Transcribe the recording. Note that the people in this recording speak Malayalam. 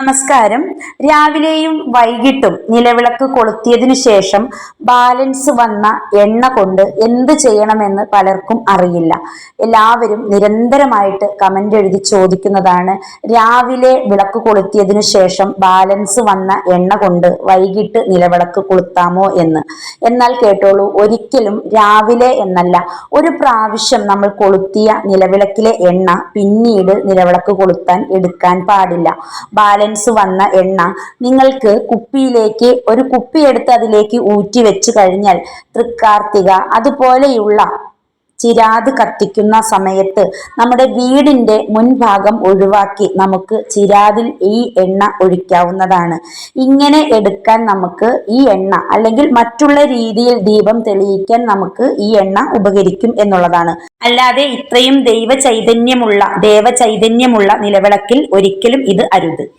നമസ്കാരം. രാവിലെയും വൈകിട്ടും നിലവിളക്ക് കൊളുത്തിയതിനു ശേഷം ബാലൻസ് വന്ന എണ്ണ കൊണ്ട് എന്ത് ചെയ്യണമെന്ന് പലർക്കും അറിയില്ല. എല്ലാവരും നിരന്തരമായിട്ട് കമന്റ് എഴുതി ചോദിക്കുന്നതാണ് രാവിലെ വിളക്ക് കൊളുത്തിയതിനു ശേഷം ബാലൻസ് വന്ന എണ്ണ കൊണ്ട് വൈകിട്ട് നിലവിളക്ക് കൊളുത്താമോ എന്ന്? എന്നാൽ കേട്ടോളൂ ഒരിക്കലും രാവിലെ എന്നല്ല. ഒരു പ്രാവശ്യം നമ്മൾ കൊളുത്തിയ നിലവിളക്കിലെ എണ്ണ പിന്നീട് നിലവിളക്ക് കൊളുത്താൻ എടുക്കാൻ പാടില്ല. ബാലൻസ് വന്ന എണ്ണ നിങ്ങൾക്ക് കുപ്പിയിലേക്ക് ഒരു കുപ്പി എടുത്ത് അതിലേക്ക് ഊറ്റി വെച്ച് കഴിഞ്ഞാൽ തൃക്കാർത്തിക അതുപോലെയുള്ള ചിരാത് കത്തിക്കുന്ന സമയത്ത് നമ്മുടെ വീടിന്റെ മുൻഭാഗം ഒഴിവാക്കി നമുക്ക് ചിരാതിൽ ഈ എണ്ണ ഒഴിക്കാവുന്നതാണ്. ഇങ്ങനെ എടുക്കാൻ നമുക്ക് ഈ എണ്ണ അല്ലെങ്കിൽ മറ്റുള്ള രീതിയിൽ ദീപം തെളിയിക്കാൻ നമുക്ക് ഈ എണ്ണ ഉപകരിക്കും എന്നുള്ളതാണ്. അല്ലാതെ ഇത്രയും ദൈവചൈതന്യമുള്ള ചൈതന്യമുള്ള ദേവ ചൈതന്യമുള്ള നിലവിളക്കിൽ ഒരിക്കലും ഇത് അരുത്.